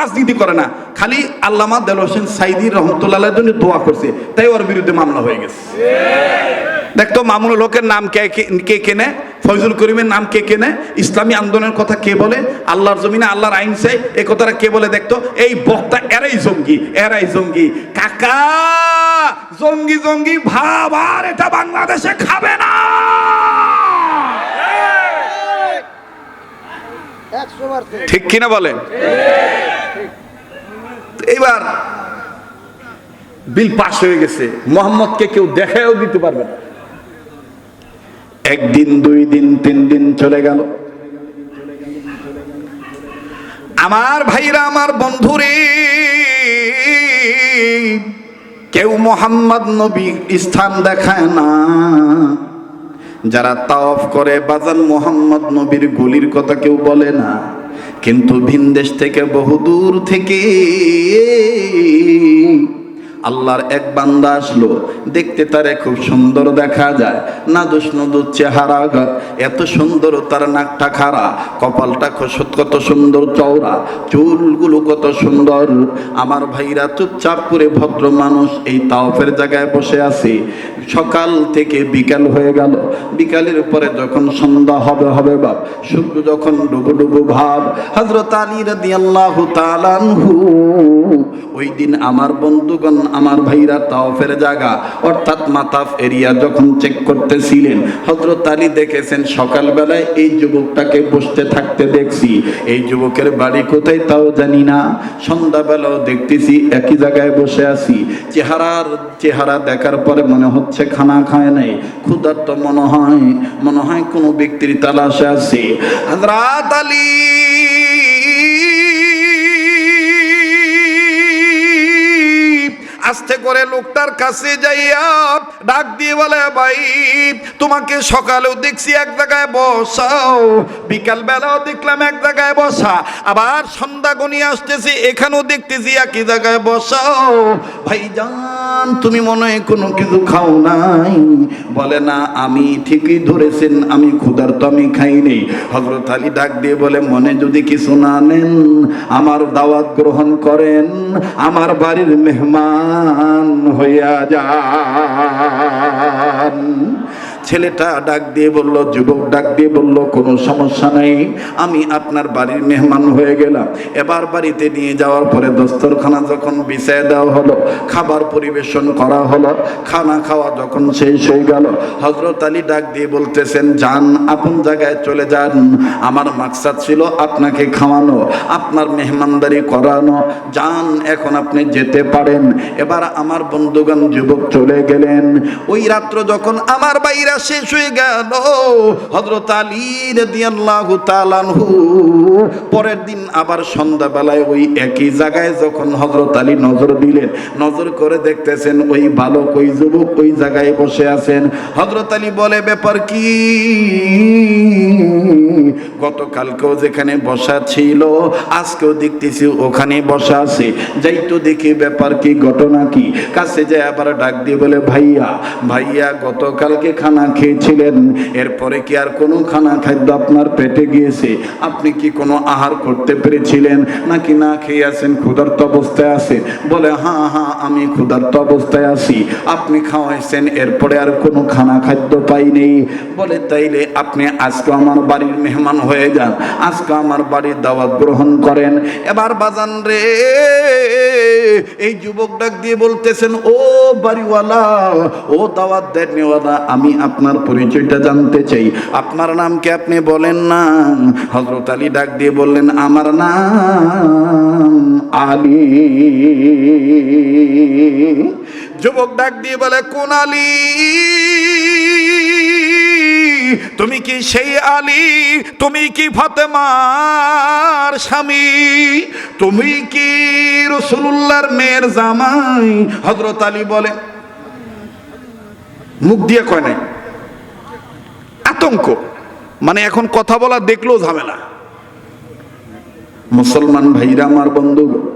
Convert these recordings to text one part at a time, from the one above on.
রাজনীতি করে না খালি আল্লামা দেল হোসেন সাইদি রহমতুল্লাহ জন্য দোয়া করছে তাই ওর বিরুদ্ধে মামলা হয়ে গেছে। দেখতো মামুনুল লোকের নাম কে কে- কে কেনে ফয়জুল করিমের নাম কে কেনে ইসলামী আন্দোলনের কথা কে বলে আল্লাহর জমিনে আল্লাহর আইন চাই এ কথাটা কে বলে দেখতো এই বক্তা এরাই জঙ্গি এরাই জঙ্গি। কাকা জঙ্গি জঙ্গি ভাব আর এটা বাংলাদেশে খাবে না। ঠিক কিনা বলেন? এইবার বিল পাস হয়ে গেছে। মোহাম্মদকে কেউ দেখাও দিতে পারবে না। একদিন, দুই দিন, তিন দিন চলে গেল। আমার ভাইরা, আমার বন্ধুরে, কেউ মোহাম্মদ নবী স্থান দেখায় না। যারা তাওয়াফ করে, বাজান মোহাম্মদ নবীর গলির কথা কেউ বলে না। কিন্তু ভিন দেশ থেকে বহু দূর থেকে আল্লাহর এক বান্দা আসলো, দেখতে তারে খুব সুন্দর দেখা যায়। নাদুস নদুর চেহারা এত সুন্দর তার নাকটা খাড়া, কপালটা কত সুন্দর চওড়া, চুলগুলো কত সুন্দর। আমার ভাইরা চুপচাপ করে ভদ্র মানুষ এই তাওফের জায়গায় বসে আছে। সকাল থেকে বিকাল হয়ে গেল। বিকালের পরে যখন সন্ধ্যা হবে হবে বাপ, সূর্য যখন ডুবু ডুবু ভাব হজরত আলী রাদিয়াল্লাহু তাআলা আনহু, ওই দিন আমার বন্ধুগণ আমার ভাইরা তাওফের জায়গা অর্থাৎ মাতাফ এরিয়া যখন চেক করতেছিলেন হজরত আলী দেখেছেন, সকালবেলায় এই যুবকটাকে বসতে থাকতে দেখছি। এই যুবকের বাড়ি কোথায় তাও জানি না। সন্ধ্যাবেলাও দেখতেছি, একই জায়গায় বসে আছি। চেহারার, চেহারা দেখার পরে মনে হচ্ছে খানা খায় নাই। ক্ষুধার তো মনে হয় মনে হয় কোনো ব্যক্তির তালাশে আছে। হজরত আলী আস্তে করে লোকটার কাছে যাইয়া ডাক দিয়ে বলে, ভাই, তোমাকে সকালেও দেখছি এক জায়গায় বসাও। বিকাল বেলাও দেখলাম এক জায়গায় বসা। আবার সন্ধ্যা গনিয়ে আসতেছি, এখানেও দেখতেছি একই জায়গায় বসাও। ভাই জান তুমি মনে হয় কোনো কিছু খাও নাই? বলে, না, আমি ঠিকই ধরেছেন, আমি ক্ষুধার তো আমি খাই নেই। হজরত আলী ডাক দিয়ে বলে, মনে যদি কিছু না নেন, আমার দাওয়াত গ্রহণ করেন, আমার বাড়ির মেহমান হইয়া যান। ছেলেটা ডাক দিয়ে বলল, যুবক ডাক দিয়ে বলল, কোনো সমস্যা নেই, আমি আপনার বাড়ির মেহমান হয়ে গেলাম। এবার বাড়িতে নিয়ে যাওয়ার পরে দস্তরখানা যখন বিছায় দেওয়া হলো, খাবার পরিবেশন করা হলো, খানা খাওয়া যখন শেষ হয়ে গেল হজরত আলী ডাক দিয়ে বলতেছেন, যান, আপন জায়গায় চলে যান। আমার মাকসাদ ছিল আপনাকে খাওয়ানো, আপনার মেহমানদারি করানো। যান, এখন আপনি যেতে পারেন। এবার আমার বন্ধুগণ, যুবক চলে গেলেন। ওই রাত্র যখন আমার বাইরা শেষ হয়ে গেল। হজরত আলী রাদিয়াল্লাহু তাআলা আনহু। পরের দিন আবার সন্ধ্যাবেলায় ওই একই জায়গায় যখন হজরত আলী নজর দিলেন, নজর করে দেখতেছেন ওই বালক, ওই যুবক ওই জায়গায় বসে আছেন। হজরত আলী বলে, ব্যাপার কি? গতকালকেও যেখানে বসা ছিল, আজকেও দেখতেছি ওখানে বসা আছে। যাই তো দেখি ব্যাপার কি, ঘটনা কি? কাছে যায় আবার ডাক দিয়ে বলে, ভাইয়া ভাইয়া, গতকালকে খানা খেয়েছিলেন। এরপরে কি আর কোনো খানা খাদ্য আপনার পেটে গিয়েছে? আপনি কি কোনো আহার করতে পেরেছিলেন? নাকি না খেয়ে আছেন, ক্ষুধার্ত অবস্থায় আছে বলে হ্যাঁ হ্যাঁ আমি ক্ষুধার্ত অবস্থায় আছি। আপনি খাওয়াইছেন, এরপরে আর কোনো খানা খাদ্য পাইনি বলে, তাইলে আপনি আজকে আমার বাড়ির মেহমান হয়ে যান। আজকে আমার বাড়ির দাওয়াত গ্রহণ করেন। এবার বাজান রে, এই যুবক ডাক দিয়ে বলতেছেন, ও বাড়িওয়ালা, ও দাওয়াত দেনওয়ালা আমি আপনার পরিচয়টা জানতে চাই। আপনার নাম কি আপনি বলেন না? হজরত আলী ডাক দিয়ে বললেন, আমার নাম আলী। যুবক ডাক দিয়ে বলে, কোন আলী? তুমি কি সেই আলী? তুমি কি ফাতেমার স্বামী? তুমি কি রসুল্লাহর মেয়ের জামাই? হজরত আলী বলে, মুখ দিয়ে কয় নাই? আতঙ্ক। মানে এখন কথা বলা দেখলেও ঝামেলা। মুসলমান ভাইরা আমার বন্ধু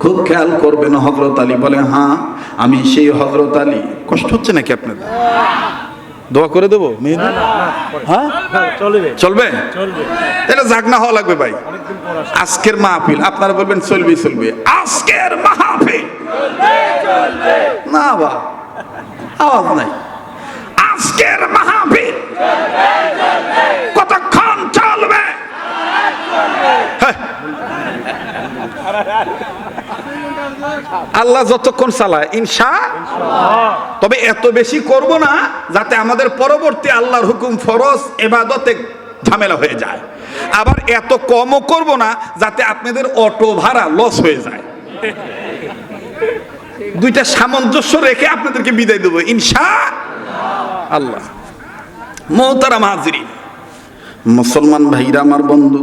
খুব খেয়াল করবেন হজরত আলী বলে হ্যাঁ আমি সেই হজরত আলী। কষ্ট হচ্ছে নাকি আপনাদের? দোয়া করে দেবো মেহেদি? হ্যাঁ? চলবে। চলবে? চলবে। এটা জাগনা হওয়া লাগবে ভাই। আজকের মাহফিল আপনারা বলবেন চলবে চলবে। আজকের মাহফিল। না বা আওয়াজ নাই। আজকের মাহফিল। কতক্ষণ চলবে? হ্যাঁ। আল্লাহ যতক্ষণ চালায় ইনশা তবে এত বেশি করব না যাতে আমাদের পরবর্তী আল্লাহর হুকুম ফরজ, এবাদতে ঝামেলা হয়ে যায়। আবার এত কমও করব না যাতে আপনাদের অটো ভাড়া লস হয়ে যায়। দুইটা সামঞ্জস্য রেখে আপনাদেরকে বিদায় দেবো ইনশা আল্লাহ মহতারা মাহাজিরি মুসলমান ভাইরা, আমার বন্ধু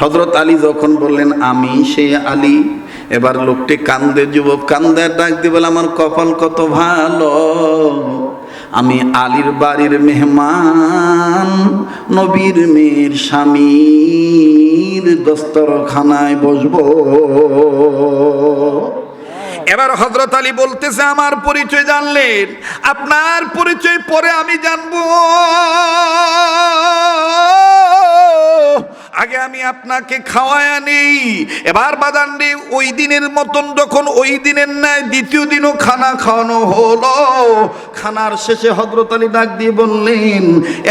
হজরত আলী যখন বললেন, আমি সে আলী এবার লোকটি কান্দে, যুবক কান্দে, ডাক দিয়ে বলে, আমার কপাল কত ভালো। আমি আলীর বাড়ির মেহমান, নবীর মেয়ের স্বামীর দস্তরখানায় বসবো। এবার হজরত আলী বলতেছে আমার পরিচয় জানলেন। আপনার পরিচয় পরে আমি জানব। আগে আমি আপনাকে খাওয়ায় নেই। এবার বাদান্ডি, ওই দিনের মতন যখন ওই দিনের ন্যায় দ্বিতীয় দিনও খানা খাওয়ানো হলো, খানার শেষে হজরত আলী ডাক দিয়ে বললেন,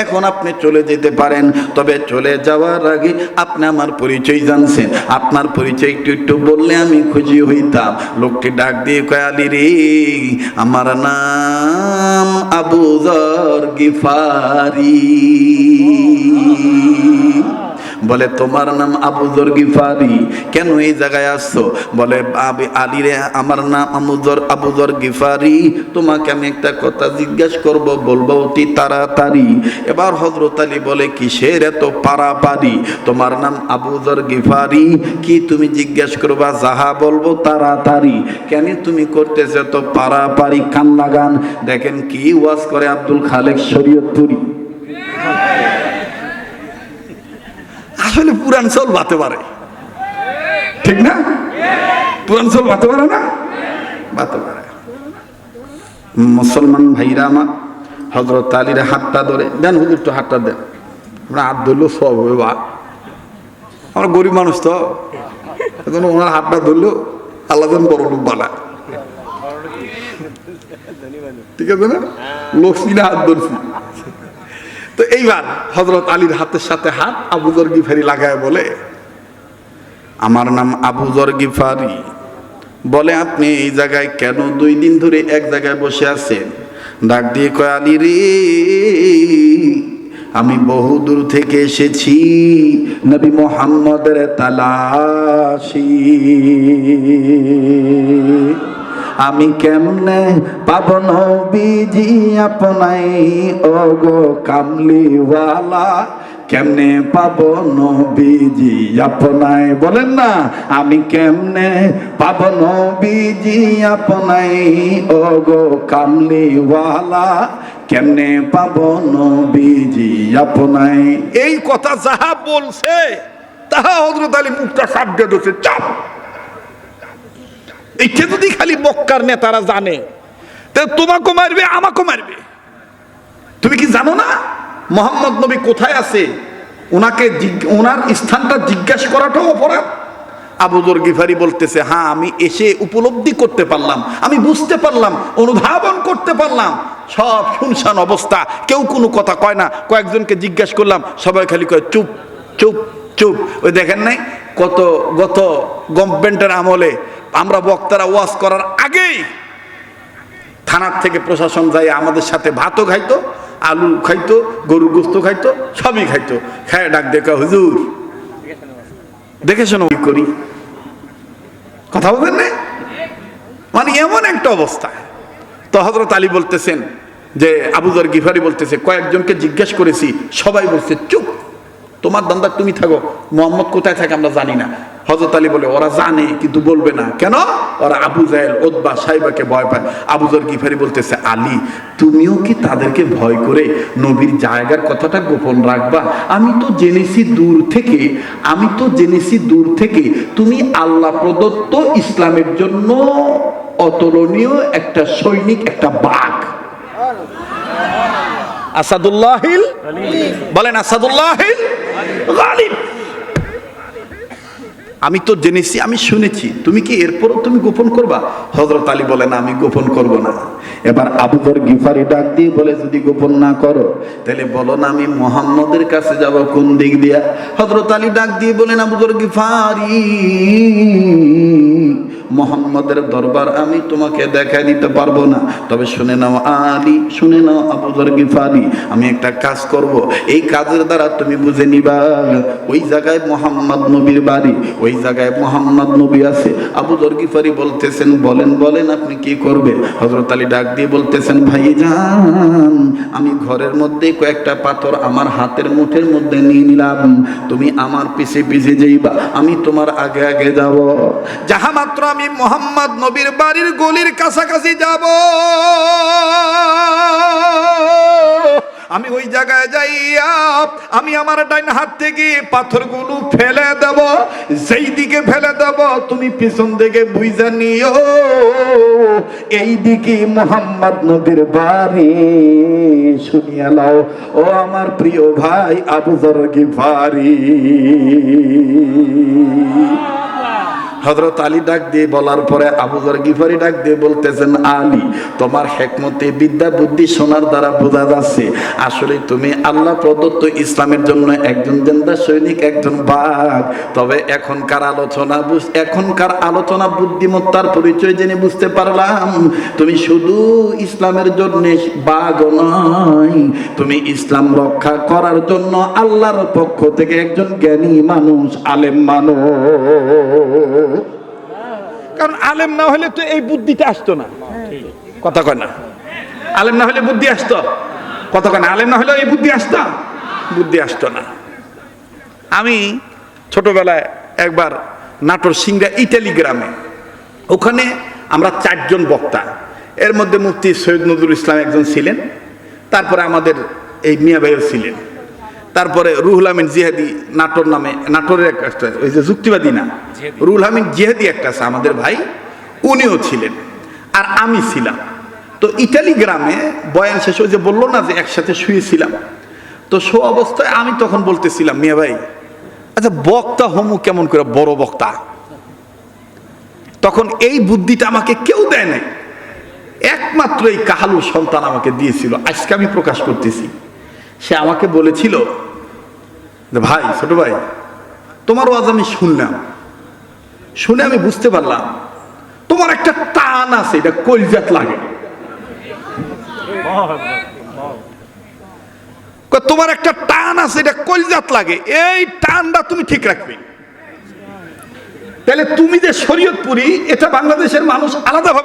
এখন আপনি চলে যেতে পারেন, তবে চলে যাওয়ার আগে আপনি আমার পরিচয় জানছেন। আপনার পরিচয় একটু একটু বললে আমি খুশি হইতাম। লোকটি ডাক দিয়ে কয়ালি রে, আমার নাম আবু জর গিফারি। বলে, তোমার নাম আবু জর গিফারি। কেন এই জায়গায় আসছো? বলে আলী রে, আমার নাম আবুজর আবুজর গিফারি। তোমাকে আমি একটা কথা জিজ্ঞাসা করব, বলব অতি তাড়াতাড়ি। এবার হজরত আলী বলে, কিসের এত পারাপারি? তোমার নাম আবুজর গিফারি। কি তুমি জিজ্ঞাসা করবা? যাহা বলব তাড়াতাড়ি। কেন তুমি করতেছ এত পারাপারি কান লাগান দেখেন কি ওয়াজ করে আব্দুল খালেক শরীয়তপুরি। আসলে পুরাঞ্চল বাতে পারে। ঠিক না? পুরাঞ্চল বাতে পারে না? বাতে পারে। মুসলমান ভাইরা আমার হজরত আলীর হাতটা ধরে, দেন হুজুর তো হাতটা দেন। আমরা হাত ধরলেও সব হবে, বা। আমরা গরিব মানুষ তো। এখন ওনার হাতটা ধরলেও আল্লাহ বড় লোক বানায়। ঠিক আছে না? লক্ষ্মীরা হাত ধরছি। তো এইবার হজরত আলীর হাতের সাথে হাত আবুজর গিফারি লাগায় বলে, আমার নাম আবুজর গিফারি। বলে, আপনি এই জায়গায় কেন দুই দিন ধরে এক জায়গায় বসে আছেন? ডাক দিয়ে কয়, আলী রে, আমি বহু দূর থেকে এসেছি, নবী মোহাম্মদের তালাশি। আমি কেমনে পাব নবীজি আপনাই? ওগো কামলিওয়ালা, কেমনে পাব নবীজি আপনাই? বলেন না, আমি কেমনে পাব নবীজি আপনাই? ওগো কামলিওয়ালা, কেমনে পাব নবীজি আপনাই? এই কথা যাহা বলছে, তাহা হজরত আলী মুখটা দিয়ে ধরছে, চাপ। এইটা যদি খালি মক্কার নেতারা জানে তাহলে তোমাকে মারবে আমাকে মারবে। তুমি কি জানো না? মোহাম্মদ নবী কোথায় আছে? ওনাকে ওনার স্থানটা জিজ্ঞাসা করাটাও অপরাধ। আবুজর গিফারি বলতেছে হ্যাঁ আমি এসে উপলব্ধি করতে পারলাম। আমি বুঝতে পারলাম, অনুধাবন করতে পারলাম। সব শুনশান অবস্থা। কেউ কোনো কথা কয় না। কয়েকজনকে জিজ্ঞাসা করলাম, সবাই খালি কয়, চুপ চুপ চুপ। ওই দেখেন নাই, কত গত গভর্নমেন্টের আমলে আমরা বক্তারা ওয়াজ করার আগেই থানার থেকে প্রশাসন যায়, আমাদের সাথে ভাতও খাইতো, আলু খাইতো, গরুর গোস্ত খাইতো, সবই খাইতো। খায় ডাক দেখা, হুজুর। দেখে শোনো করি? কথা বলবেন না? মানে এমন একটা অবস্থা। তো হজরত আলী বলতেছেন যে আবুজর গিফারি বলতেছে, কয়েকজনকে জিজ্ঞেস করেছি, সবাই বলছে, চুপ তোমার দান্দা তুমি থাকো মোহাম্মদ কোথায় থাকে আমরা জানি না। হজরত আলী বলে ওরা জানে কিন্তু বলবে না। কেন? ওরা আবু জাহেল ওদবা সাইবাকে ভয় পায়। আবুজর গিফারি বলতেছে আলী তুমিও কি তাদেরকে ভয় করে নবীর জায়গার কথাটা গোপন রাখবা? আমি তো জেনেছি দূর থেকে আমি তো জেনেছি দূর থেকে তুমি আল্লাহ প্রদত্ত ইসলামের জন্য অতুলনীয় একটা সৈনিক একটা বাঘ। আসাদুল্লাহিল বলেন আসাদুল্লাহিল গালিব। আমি তো জেনেছি, আমি শুনেছি। তুমি কি এরপরও তুমি গোপন করবা? হজরত আলী বলে, না, আমি গোপন করব না। এবার আবুদর গিফারি ডাক দিয়ে বলে, যদি গোপন না করো, তাহলে বলো না, আমি মোহাম্মদের কাছে যাব কোন দিক দিয়া? হজরত আলী ডাক দিয়ে বলেন আবুদর গিফারি মোহাম্মদের দরবার আমি তোমাকে দেখাই দিতে পারব না। তবে শুনে নাও আলী, শুনে নাও আবুদর গিফারি, আমি একটা কাজ করব। এই কাজের দ্বারা তুমি বুঝে নিবা, ওই জায়গায় মোহাম্মদ নবীর বাড়ি, ওই জায়গায় মোহাম্মদ নবী আছে। আবু গিফারি বলতেছেন, বলেন বলেন আপনি কি করবে? হজরত আলী ডাক দিয়ে বলতেছেন ভাই যান ঘরের মধ্যে কয়েকটা পাথর আমার হাতের মুঠের মধ্যে নিয়ে নিলাম। তুমি আমার পিছে পিছে যাইবা, আমি তোমার আগে আগে যাব। যাহা মাত্র আমি মোহাম্মদ নবীর বাড়ির গলির কাছাকাছি যাব। আমি ওই জায়গায় যাইয়া, আমি আমার ডাইন হাত থেকে পাথরগুলো ফেলে দেব, যেই দিকে ফেলে দেব, তুমি পিছন দিকে বুঝা নিও। এই দিকে মোহাম্মদ নবীর বাড়ি শুনিয়া লাও ও আমার প্রিয় ভাই আবু জর গিফারি হজরত আলী ডাক দিয়ে বলার পরে আবুজর গিফারি ডাক দিয়ে বলতেছেন, আলী, তোমার হেকমতে বিদ্যা বুদ্ধি শোনার দ্বারা বোঝা যাচ্ছে, আসলে তুমি আল্লাহ প্রদত্ত ইসলামের জন্য একজন জেন্দা সৈনিক, একজন বাঘ। তবে এখনকার আলোচনা এখনকার আলোচনা বুদ্ধিমত্তার পরিচয় জেনে বুঝতে পারলাম, তুমি শুধু ইসলামের জন্য বাঘ নয়, তুমি ইসলাম রক্ষা করার জন্য আল্লাহর পক্ষ থেকে একজন জ্ঞানী মানুষ, আলেম মানুষ। কারণ আলেম না হলে তো এই বুদ্ধিটা আসতো না। কথা কয় না। আলেম না হলে বুদ্ধি আসতো। কথা কয় না। আলেম না হলে এই বুদ্ধি আসতো। বুদ্ধি আসতো না। আমি ছোটবেলায় একবার নাটোর সিংড়া ইটালি গ্রামে, ওখানে আমরা চারজন বক্তা। এর মধ্যে মুফতি সৈয়দ নজরুল ইসলাম একজন ছিলেন, তারপরে আমাদের এই মিয়া ভাইও ছিলেন। তারপরে রুহুল আমিন জিহাদি নাটোর নামে নাটোরের একটা ওই যে যুক্তিবাদী না? রুহুল আমিন জিহাদি একটা আছে আমাদের ভাই উনিও ছিলেন আর আমি ছিলাম। তো ইটালি গ্রামে বয়ান শেষ হয়ে যে বলল না যে একসাথে শুয়েছিলাম তো শো অবস্থায় আমি তখন বলতেছিলাম মিয়া ভাই আচ্ছা বক্তা হমু কেমন করে বড় বক্তা? তখন এই বুদ্ধিটা আমাকে কেউ দেয় নাই। একমাত্র এই কাহালু সন্তান আমাকে দিয়েছিল আজকে আমি প্রকাশ করতেছি। সে আমাকে বলেছিল ভাই, ছোট ভাই, তোমার ওয়াজ আমি শুনলাম। শুনে আমি বুঝতে পারলাম, তোমার একটা টান আছে, এটা কলজাত লাগে। তোমার একটা টান আছে, এটা কলজাত লাগে, এই টানটা তুমি ঠিক রাখবে। তাহলে তুমি যে শরীয়তপুরি, এটা বাংলাদেশের মানুষ আলাদাভাবে